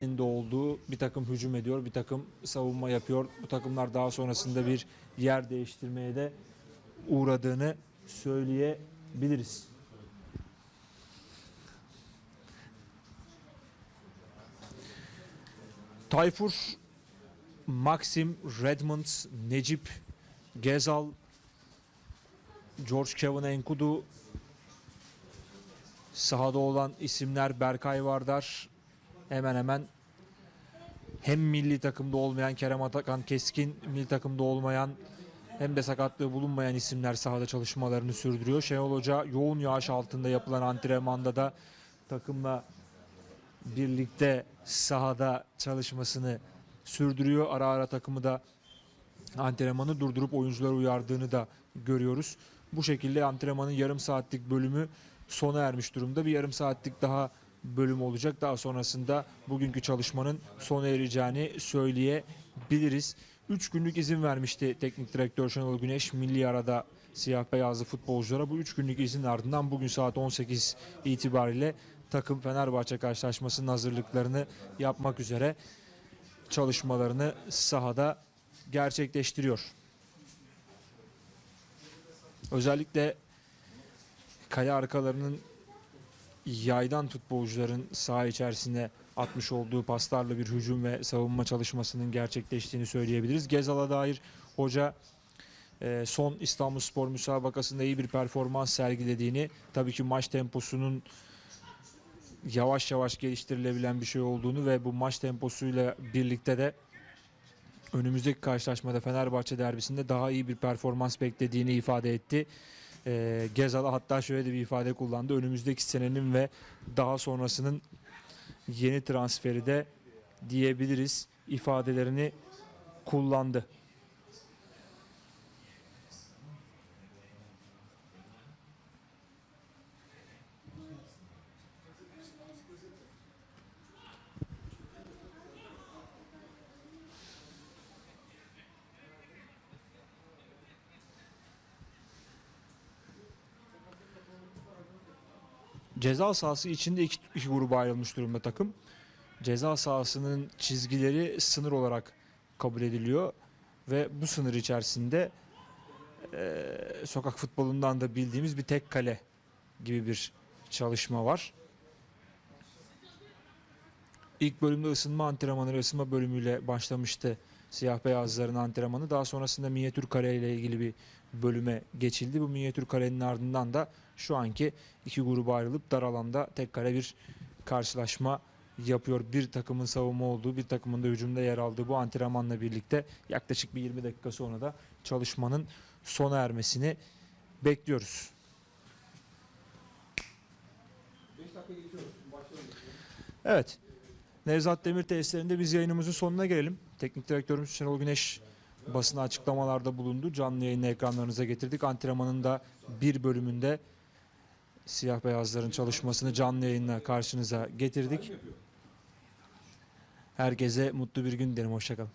de olduğu bir takım hücum ediyor, bir takım savunma yapıyor. Bu takımlar daha sonrasında bir yer değiştirmeye de uğradığını söyleyebiliriz. Tayfur, Maxim, Redmond, Necip, Gezal, George Kevin Enkudu, sahada olan isimler Berkay Vardar, hemen hemen hem milli takımda olmayan Kerem Atakan Keskin, milli takımda olmayan hem de sakatlığı bulunmayan isimler sahada çalışmalarını sürdürüyor. Şenol Hoca yoğun yağış altında yapılan antrenmanda da takımla birlikte sahada çalışmasını sürdürüyor. Ara ara takımı da antrenmanı durdurup oyuncuları uyardığını da görüyoruz. Bu şekilde antrenmanın yarım saatlik bölümü sona ermiş durumda. Bir yarım saatlik daha bölüm olacak. Daha sonrasında bugünkü çalışmanın sona ereceğini söyleyebiliriz. 3 günlük izin vermişti teknik direktör Şenol Güneş milli arada siyah beyazlı futbolculara. Bu 3 günlük izin ardından bugün saat 18 itibariyle takım Fenerbahçe karşılaşmasının hazırlıklarını yapmak üzere çalışmalarını sahada gerçekleştiriyor. Özellikle kale arkalarının yaydan futbolcuların saha içerisine atmış olduğu paslarla bir hücum ve savunma çalışmasının gerçekleştiğini söyleyebiliriz. Gezal'a dair hoca e, son İstanbulspor müsabakasında iyi bir performans sergilediğini, tabii ki maç temposunun yavaş yavaş geliştirilebilen bir şey olduğunu ve bu maç temposuyla birlikte de önümüzdeki karşılaşmada Fenerbahçe derbisinde daha iyi bir performans beklediğini ifade etti. E, Gezal hatta şöyle de bir ifade kullandı. Önümüzdeki senenin ve daha sonrasının yeni transferi de diyebiliriz ifadelerini kullandı. Ceza sahası içinde iki, iki gruba ayrılmış durumda takım. Ceza sahasının çizgileri sınır olarak kabul ediliyor ve bu sınır içerisinde eee, sokak futbolundan da bildiğimiz bir tek kale gibi bir çalışma var. İlk bölümde ısınma antrenmanı, ısınma bölümüyle başlamıştı siyah beyazların antrenmanı. Daha sonrasında minyatür kare ile ilgili bir bölüme geçildi. Bu minyatür karenin ardından da şu anki iki gruba ayrılıp dar alanda tek kare bir karşılaşma yapıyor. Bir takımın savunma olduğu, bir takımın da hücumda yer aldığı bu antrenmanla birlikte yaklaşık bir 20 dakika sonra da çalışmanın sona ermesini bekliyoruz. Evet. Nevzat Demir tesislerinde biz yayınımızın sonuna gelelim. Teknik direktörümüz Şenol Güneş basına açıklamalarda bulundu. Canlı yayını ekranlarınıza getirdik. Antrenmanın da bir bölümünde siyah beyazların çalışmasını canlı yayınla karşınıza getirdik. Herkese mutlu bir gün dilerim. Hoşçakalın.